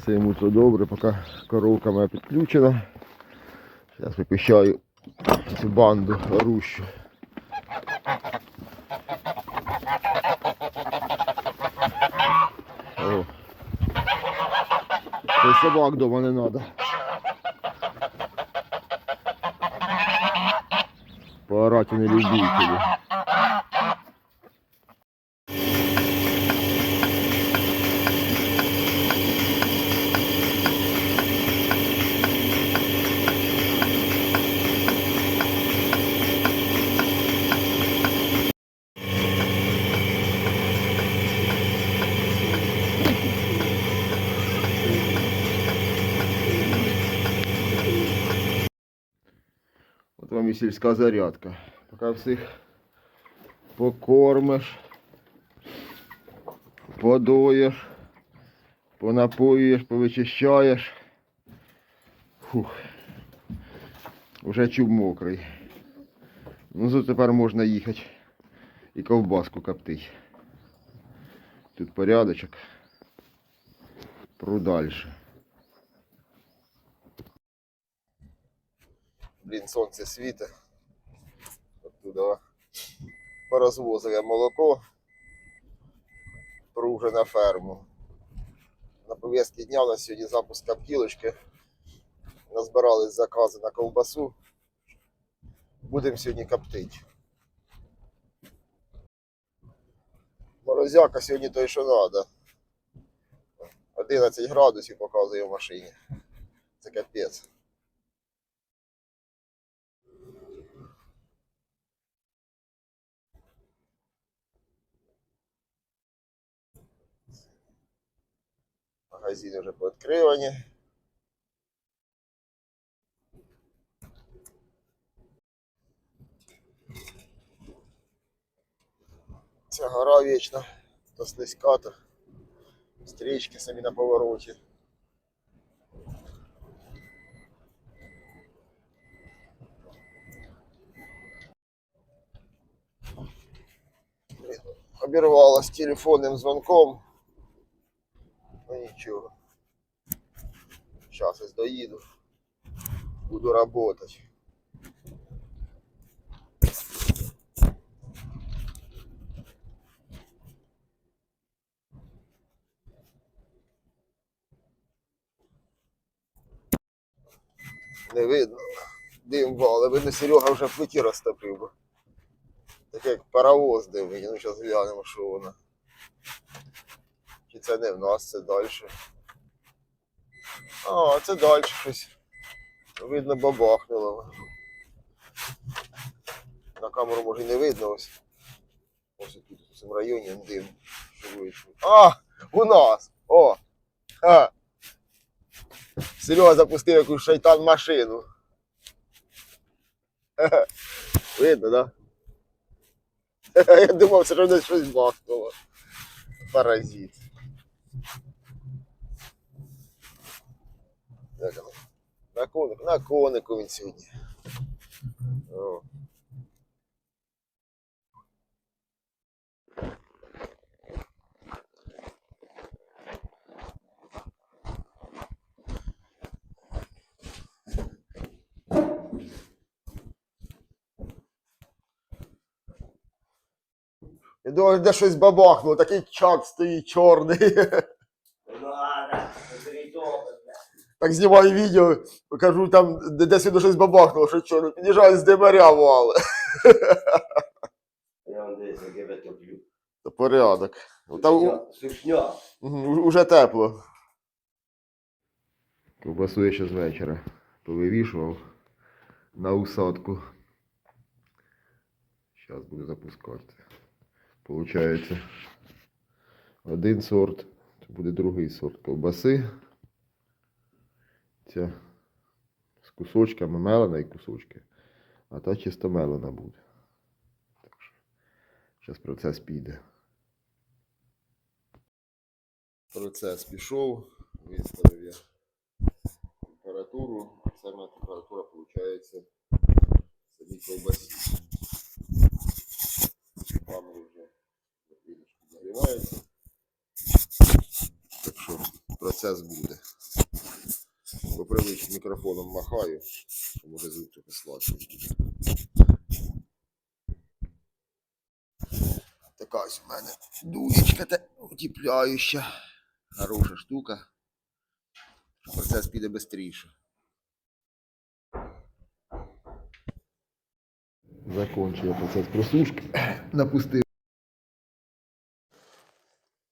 Все йому то добре, поки коровка моя підключена. Зараз випищаю цю банду рущу. Це собак дома не треба. Поорати не любителі. І сільська зарядка. Поки всіх покормиш, подоєш, понапоїш, повичищаєш. Фух. Уже чуб мокрий. Ну тепер можна їхати і ковбаску коптить. Тут порядочок. Пру дальше. Блін, сонце світить. Оттуда порозвозив молоко. Пру на ферму. На пов'язки дня у нас сьогодні запуск коптілочки. Назбирались закази на ковбасу. Будемо сьогодні коптити. Морозяка сьогодні той, що треба. 11 градусів показує в машині. Це капець. Магазини вже пооткривані. Ця гора вічна, то слизька, то стрічки самі на повороті. Обірвалась телефонним дзвонком. Ну нічого. Ось доїду. Буду работать. Не видно. Дим вали, видно, Серега вже плиті розтопив. би. Таке як паровоз дивить, ну зараз глянемо, що воно. Чи це не в нас, це далі. А, це далі щось. Видно, бабахнуло. На камеру може і не видно ось. Ось тут в цьому районі дим. А! У нас! О! Ха! Серега запустив якусь шайтан машину. Видно, да? Я думав, десь щось бахнуло. Паразит. На конику, на конику він сьогодні. О. Я думав, де щось бабахнуло, такий чак стоїть чорний. Ну бля. Так знімаю відео, кажу, там де- десь воно щось бабахнуло, що чорно. Під'їжджаю з димаря вали. Я вам десь тебе топлю. Та порядок. Ну, Сушня. Уже тепло. Ковбасу я ще з вечора повивішував на усадку. Зараз буду запускати. Получається один сорт, це буде другий сорт ковбаси. Ця з кусочками мелена і кусочки. А та чисто мелена буде. Так що зараз процес піде. Процес пішов, виставив я температуру. Саме температура виходить в самій ковбасі. Камери вже трішки нагріваються. Так що процес буде. По привичці мікрофоном махаю, що може звук трохи слабший буде. Така ось в мене дуєчка та утіпляюча. Хороша штука. Процес піде швидше. Закончив я процес просушки. Напустив.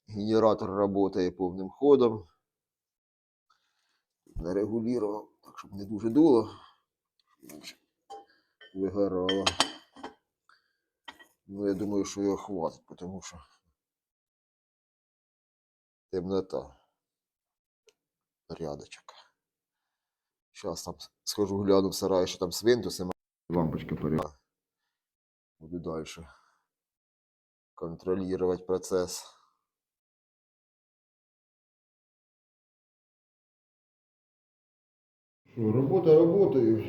Генератор работає повним ходом. Нарегулював, так щоб не дуже дуло. щоб Вигорало. Ну, я думаю, що його хватить, тому що темнота. Порядочок. Зараз там схожу гляну в сарай, що там свинтуси. Лампочка перед. Буду далі контролювати процес. Что, работа работаю.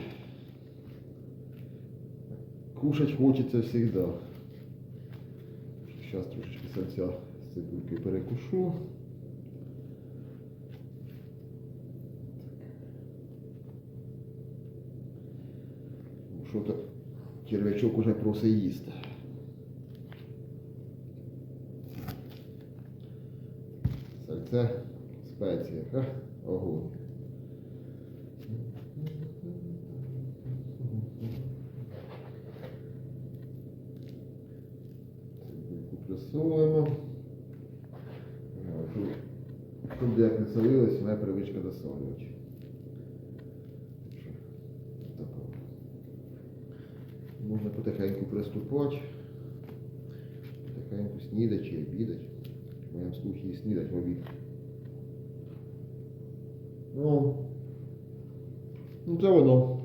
Кушать хочется всегда. Сейчас трошечки сальця з цибулькою перекушу. Що-то червячок уже просить їсти. Сальце, спеція, ха? Огонь. Присолимо. Е, щоб- Щоб як не солилось, моя привичка так от. Можна потихеньку приступати. Потихеньку снідати чи обідати. В моєму случаї снідати в обід. Ну, ну це воно.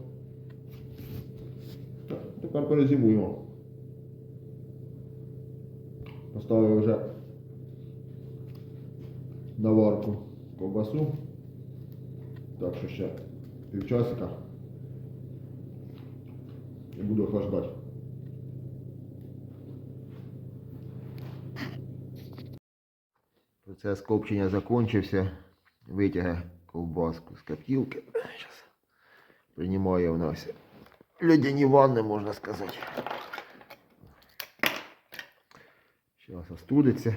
Так, тепер перезимуємо. Поставив вже на варку ковбасу. Так що ще півчасика. І буду охлаждати. Процес копчення закончився. Витягає ковбаску з коптілки. Зараз приймає у нас льодяні ванни, можна сказати. Зараз остудиться.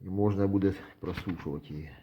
І можна буде просушувати її.